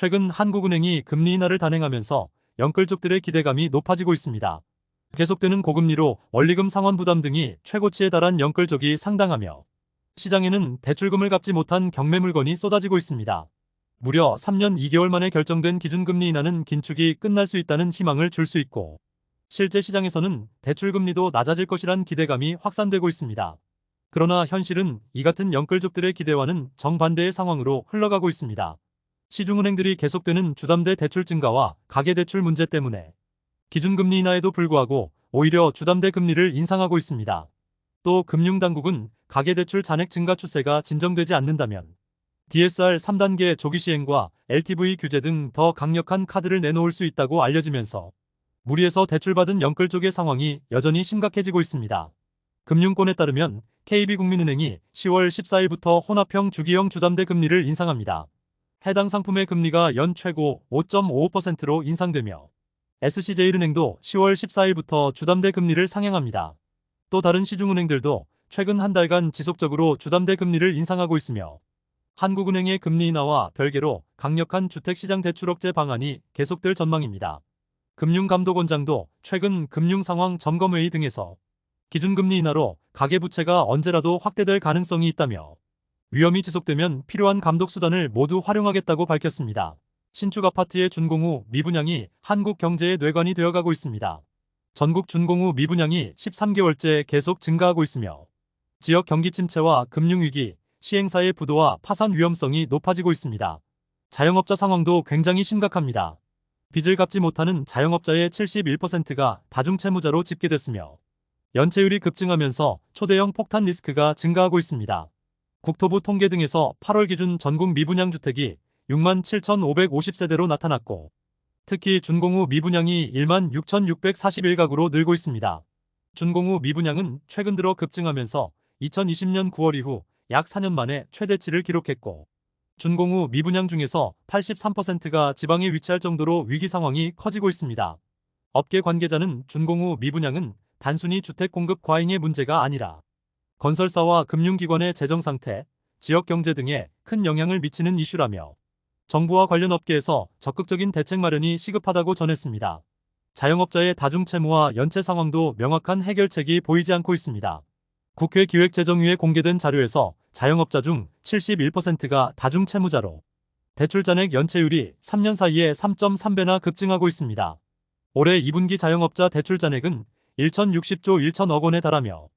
최근 한국은행이 금리 인하를 단행하면서 영끌족들의 기대감이 높아지고 있습니다. 계속되는 고금리로 원리금 상환 부담 등이 최고치에 달한 영끌족이 상당하며 시장에는 대출금을 갚지 못한 경매 물건이 쏟아지고 있습니다. 무려 3년 2개월 만에 결정된 기준금리 인하는 긴축이 끝날 수 있다는 희망을 줄 수 있고 실제 시장에서는 대출금리도 낮아질 것이란 기대감이 확산되고 있습니다. 그러나 현실은 이 같은 영끌족들의 기대와는 정반대의 상황으로 흘러가고 있습니다. 시중은행들이 계속되는 주담대 대출 증가와 가계대출 문제 때문에 기준금리 인하에도 불구하고 오히려 주담대 금리를 인상하고 있습니다. 또 금융당국은 가계대출 잔액 증가 추세가 진정되지 않는다면 DSR 3단계 조기 시행과 LTV 규제 등 더 강력한 카드를 내놓을 수 있다고 알려지면서 무리해서 대출받은 영끌 쪽의 상황이 여전히 심각해지고 있습니다. 금융권에 따르면 KB국민은행이 10월 14일부터 혼합형 주기형 주담대 금리를 인상합니다. 해당 상품의 금리가 연 최고 5.55%로 인상되며 SC제일은행도 10월 14일부터 주담대 금리를 상향합니다. 또 다른 시중은행들도 최근 한 달간 지속적으로 주담대 금리를 인상하고 있으며 한국은행의 금리 인하와 별개로 강력한 주택시장 대출 억제 방안이 계속될 전망입니다. 금융감독원장도 최근 금융상황 점검회의 등에서 기준금리 인하로 가계부채가 언제라도 확대될 가능성이 있다며 위험이 지속되면 필요한 감독 수단을 모두 활용하겠다고 밝혔습니다. 신축 아파트의 준공후 미분양이 한국 경제의 뇌관이 되어가고 있습니다. 전국 준공후 미분양이 13개월째 계속 증가하고 있으며 지역 경기 침체와 금융위기, 시행사의 부도와 파산 위험성이 높아지고 있습니다. 자영업자 상황도 굉장히 심각합니다. 빚을 갚지 못하는 자영업자의 71%가 다중채무자로 집계됐으며 연체율이 급증하면서 초대형 폭탄 리스크가 증가하고 있습니다. 국토부 통계 등에서 8월 기준 전국 미분양 주택이 6만 7,550세대로 나타났고 특히 준공후 미분양이 1만 6,641가구로 늘고 있습니다. 준공후 미분양은 최근 들어 급증하면서 2020년 9월 이후 약 4년 만에 최대치를 기록했고 준공후 미분양 중에서 83%가 지방에 위치할 정도로 위기 상황이 커지고 있습니다. 업계 관계자는 준공후 미분양은 단순히 주택 공급 과잉의 문제가 아니라 건설사와 금융기관의 재정 상태, 지역 경제 등에 큰 영향을 미치는 이슈라며 정부와 관련 업계에서 적극적인 대책 마련이 시급하다고 전했습니다. 자영업자의 다중채무와 연체 상황도 명확한 해결책이 보이지 않고 있습니다. 국회 기획재정위에 공개된 자료에서 자영업자 중 71%가 다중채무자로 대출 잔액 연체율이 3년 사이에 3.3배나 급증하고 있습니다. 올해 2분기 자영업자 대출 잔액은 1,060조 1천억 원에 달하며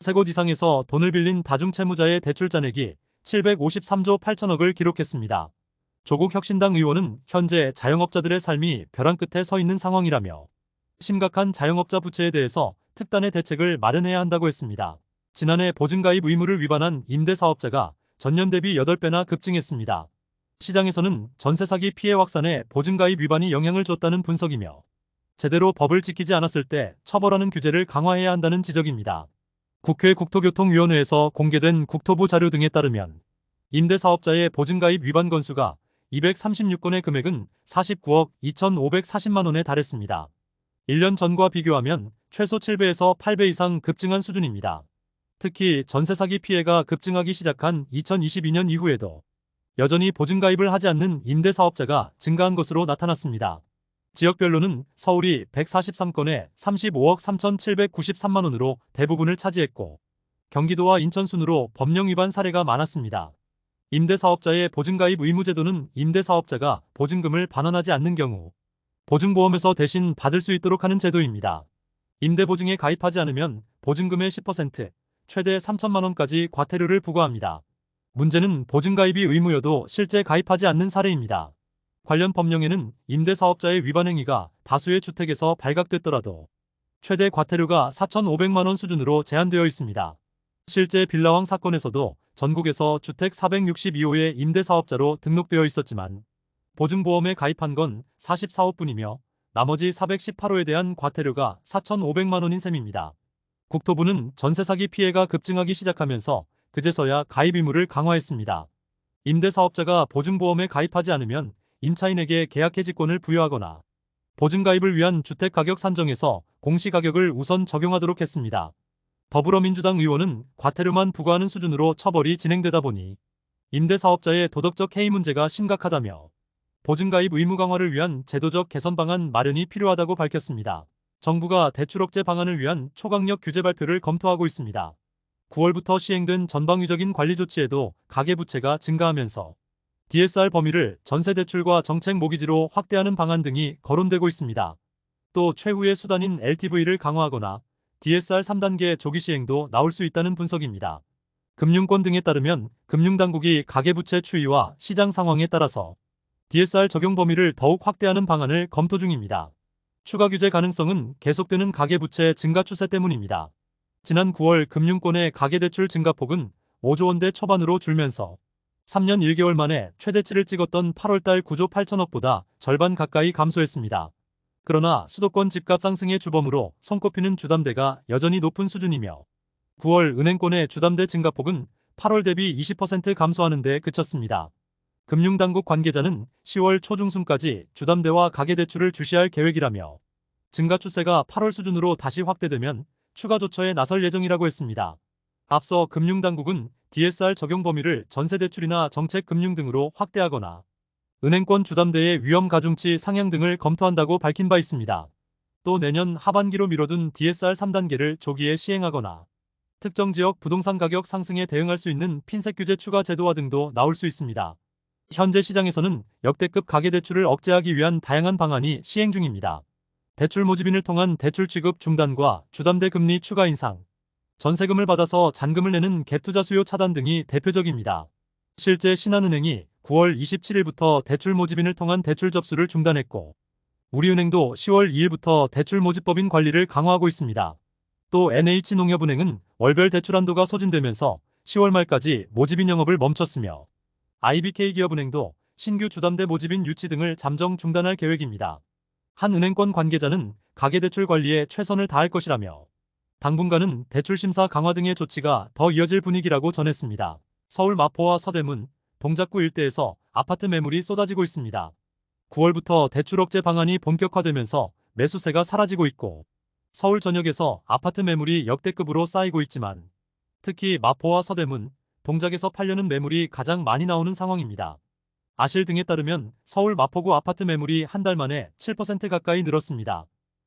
세곳 이상에서 돈을 빌린 다중채무자의 대출 잔액이 753조 8천억을 기록했습니다. 조국 혁신당 의원은 현재 자영업자들의 삶이 벼랑 끝에 서 있는 상황이라며 심각한 자영업자 부채에 대해서 특단의 대책을 마련해야 한다고 했습니다. 지난해 보증가입 의무를 위반한 임대사업자가 전년 대비 8배나 급증했습니다. 시장에서는 전세 사기 피해 확산에 보증가입 위반이 영향을 줬다는 분석이며 제대로 법을 지키지 않았을 때 처벌하는 규제를 강화해야 한다는 지적입니다. 국회 국토교통위원회에서 공개된 국토부 자료 등에 따르면 임대사업자의 보증가입 위반 건수가 236건의 금액은 49억 2,540만 원에 달했습니다. 1년 전과 비교하면 최소 7배에서 8배 이상 급증한 수준입니다. 특히 전세 사기 피해가 급증하기 시작한 2022년 이후에도 여전히 보증가입을 하지 않는 임대사업자가 증가한 것으로 나타났습니다. 지역별로는 서울이 143건에 35억 3,793만 원으로 대부분을 차지했고 경기도와 인천 순으로 법령 위반 사례가 많았습니다. 임대사업자의 보증가입 의무제도는 임대사업자가 보증금을 반환하지 않는 경우 보증보험에서 대신 받을 수 있도록 하는 제도입니다. 임대보증에 가입하지 않으면 보증금의 10%, 최대 3천만 원까지 과태료를 부과합니다. 문제는 보증가입이 의무여도 실제 가입하지 않는 사례입니다. 관련 법령에는 임대사업자의 위반 행위가 다수의 주택에서 발각됐더라도 최대 과태료가 4,500만 원 수준으로 제한되어 있습니다. 실제 빌라왕 사건에서도 전국에서 주택 462호의 임대사업자로 등록되어 있었지만 보증보험에 가입한 건 44호뿐이며 나머지 418호에 대한 과태료가 4,500만 원인 셈입니다. 국토부는 전세 사기 피해가 급증하기 시작하면서 그제서야 가입 의무를 강화했습니다. 임대사업자가 보증보험에 가입하지 않으면 임차인에게 계약 해지권을 부여하거나 보증가입을 위한 주택가격 산정에서 공시가격을 우선 적용하도록 했습니다. 더불어민주당 의원은 과태료만 부과하는 수준으로 처벌이 진행되다 보니 임대사업자의 도덕적 해이 문제가 심각하다며 보증가입 의무 강화를 위한 제도적 개선 방안 마련이 필요하다고 밝혔습니다. 정부가 대출 억제 방안을 위한 초강력 규제 발표를 검토하고 있습니다. 9월부터 시행된 전방위적인 관리 조치에도 가계부채가 증가하면서 DSR 범위를 전세대출과 정책 모기지로 확대하는 방안 등이 거론되고 있습니다. 또 최후의 수단인 LTV를 강화하거나 DSR 3단계 조기 시행도 나올 수 있다는 분석입니다. 금융권 등에 따르면 금융당국이 가계부채 추이와 시장 상황에 따라서 DSR 적용 범위를 더욱 확대하는 방안을 검토 중입니다. 추가 규제 가능성은 계속되는 가계부채 증가 추세 때문입니다. 지난 9월 금융권의 가계대출 증가폭은 5조 원대 초반으로 줄면서 3년 1개월 만에 최대치를 찍었던 8월달 9조 8천억보다 절반 가까이 감소했습니다. 그러나 수도권 집값 상승의 주범으로 손꼽히는 주담대가 여전히 높은 수준이며 9월 은행권의 주담대 증가폭은 8월 대비 20% 감소하는 데 그쳤습니다. 금융당국 관계자는 10월 초중순까지 주담대와 가계대출을 주시할 계획이라며 증가 추세가 8월 수준으로 다시 확대되면 추가 조처에 나설 예정이라고 했습니다. 앞서 금융당국은 DSR 적용 범위를 전세대출이나 정책금융 등으로 확대하거나 은행권 주담대의 위험 가중치 상향 등을 검토한다고 밝힌 바 있습니다. 또 내년 하반기로 미뤄둔 DSR 3단계를 조기에 시행하거나 특정 지역 부동산 가격 상승에 대응할 수 있는 핀셋 규제 추가 제도화 등도 나올 수 있습니다. 현재 시장에서는 역대급 가계대출을 억제하기 위한 다양한 방안이 시행 중입니다. 대출 모집인을 통한 대출 취급 중단과 주담대 금리 추가 인상, 전세금을 받아서 잔금을 내는 갭투자 수요 차단 등이 대표적입니다. 실제 신한은행이 9월 27일부터 대출 모집인을 통한 대출 접수를 중단했고 우리은행도 10월 2일부터 대출 모집법인 관리를 강화하고 있습니다. 또 NH농협은행은 월별 대출 한도가 소진되면서 10월 말까지 모집인 영업을 멈췄으며 IBK기업은행도 신규 주담대 모집인 유치 등을 잠정 중단할 계획입니다. 한 은행권 관계자는 가계대출 관리에 최선을 다할 것이라며 당분간은 대출심사 강화 등의 조치가 더 이어질 분위기라고 전했습니다. 서울 마포와 서대문, 동작구 일대에서 아파트 매물이 쏟아지고 있습니다. 9월부터 대출 억제 방안이 본격화되면서 매수세가 사라지고 있고 서울 전역에서 아파트 매물이 역대급으로 쌓이고 있지만 특히 마포와 서대문, 동작에서 팔려는 매물이 가장 많이 나오는 상황입니다. 아실 등에 따르면 서울 마포구 아파트 매물이 한 달 만에 7% 가까이 늘었습니다.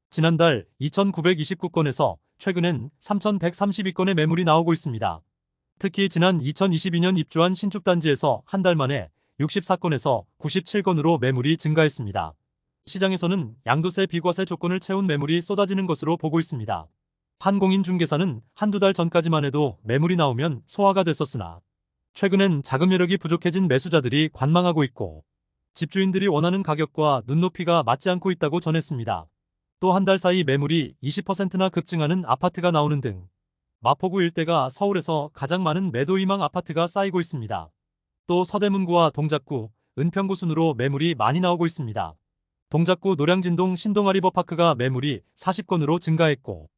지난달 2,929건에서 최근엔 3,132건의 매물이 나오고 있습니다. 특히 지난 2022년 입주한 신축단지에서 한 달 만에 64건에서 97건으로 매물이 증가했습니다. 시장에서는 양도세 비과세 조건을 채운 매물이 쏟아지는 것으로 보고 있습니다. 한 공인중개사는 한두 달 전까지만 해도 매물이 나오면 소화가 됐었으나 최근엔 자금 여력이 부족해진 매수자들이 관망하고 있고 집주인들이 원하는 가격과 눈높이가 맞지 않고 있다고 전했습니다. 또 한 달 사이 매물이 20%나 급증하는 아파트가 나오는 등 마포구 일대가 서울에서 가장 많은 매도 희망 아파트가 쌓이고 있습니다. 또 서대문구와 동작구, 은평구 순으로 매물이 많이 나오고 있습니다. 동작구 노량진동 신동아리버파크가 매물이 40건으로 증가했고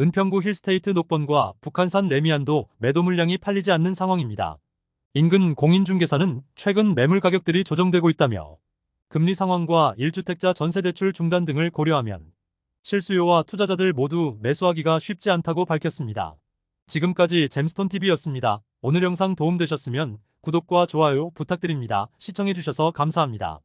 은평구 힐스테이트 녹번과 북한산 레미안도 매도 물량이 팔리지 않는 상황입니다. 인근 공인중개사는 최근 매물 가격들이 조정되고 있다며 금리 상황과 1주택자 전세대출 중단 등을 고려하면 실수요와 투자자들 모두 매수하기가 쉽지 않다고 밝혔습니다. 지금까지 잼스톤TV였습니다. 오늘 영상 도움되셨으면 구독과 좋아요 부탁드립니다. 시청해주셔서 감사합니다.